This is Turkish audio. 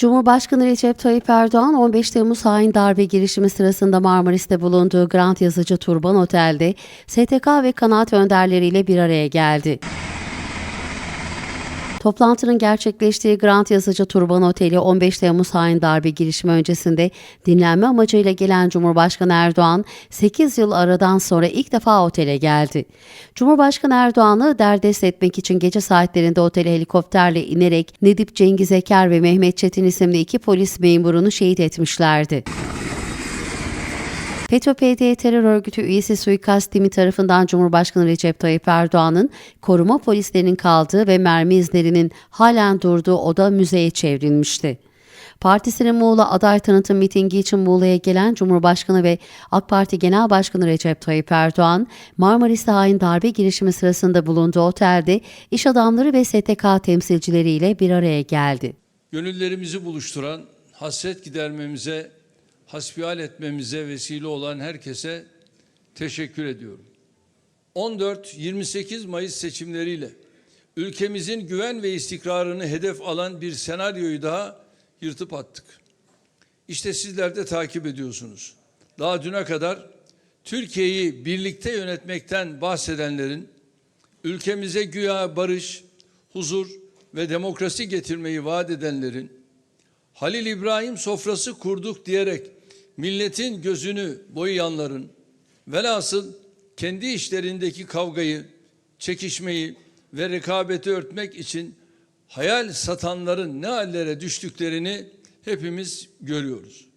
Cumhurbaşkanı Recep Tayyip Erdoğan 15 Temmuz hain darbe girişimi sırasında Marmaris'te bulunduğu Grand Yazıcı Turban Otel'de STK ve kanaat önderleriyle bir araya geldi. Toplantının gerçekleştiği Grand Yazıcı Turban Oteli 15 Temmuz hain darbe girişimi öncesinde dinlenme amacıyla gelen Cumhurbaşkanı Erdoğan 8 yıl aradan sonra ilk defa otele geldi. Cumhurbaşkanı Erdoğan'ı derdest etmek için gece saatlerinde otele helikopterle inerek Nedip Cengiz Eker ve Mehmet Çetin isimli iki polis memurunu şehit etmişlerdi. FETÖ-PD terör örgütü üyesi suikast timi tarafından Cumhurbaşkanı Recep Tayyip Erdoğan'ın koruma polislerinin kaldığı ve mermi izlerinin halen durduğu oda müzeye çevrilmişti. Partisinin Muğla aday tanıtım mitingi için Muğla'ya gelen Cumhurbaşkanı ve AK Parti Genel Başkanı Recep Tayyip Erdoğan, Marmaris'te hain darbe girişimi sırasında bulunduğu otelde iş adamları ve STK temsilcileriyle bir araya geldi. Gönüllerimizi buluşturan, hasret gidermemize, hasbihal etmemize vesile olan herkese teşekkür ediyorum. 14-28 Mayıs seçimleriyle ülkemizin güven ve istikrarını hedef alan bir senaryoyu daha yırtıp attık. İşte sizler de takip ediyorsunuz. Daha düne kadar Türkiye'yi birlikte yönetmekten bahsedenlerin ülkemize güya barış, huzur ve demokrasi getirmeyi vaat edenlerin Halil İbrahim sofrası kurduk diyerek milletin gözünü boyayanların velhasıl kendi işlerindeki kavgayı, çekişmeyi ve rekabeti örtmek için hayal satanların ne hallere düştüklerini hepimiz görüyoruz.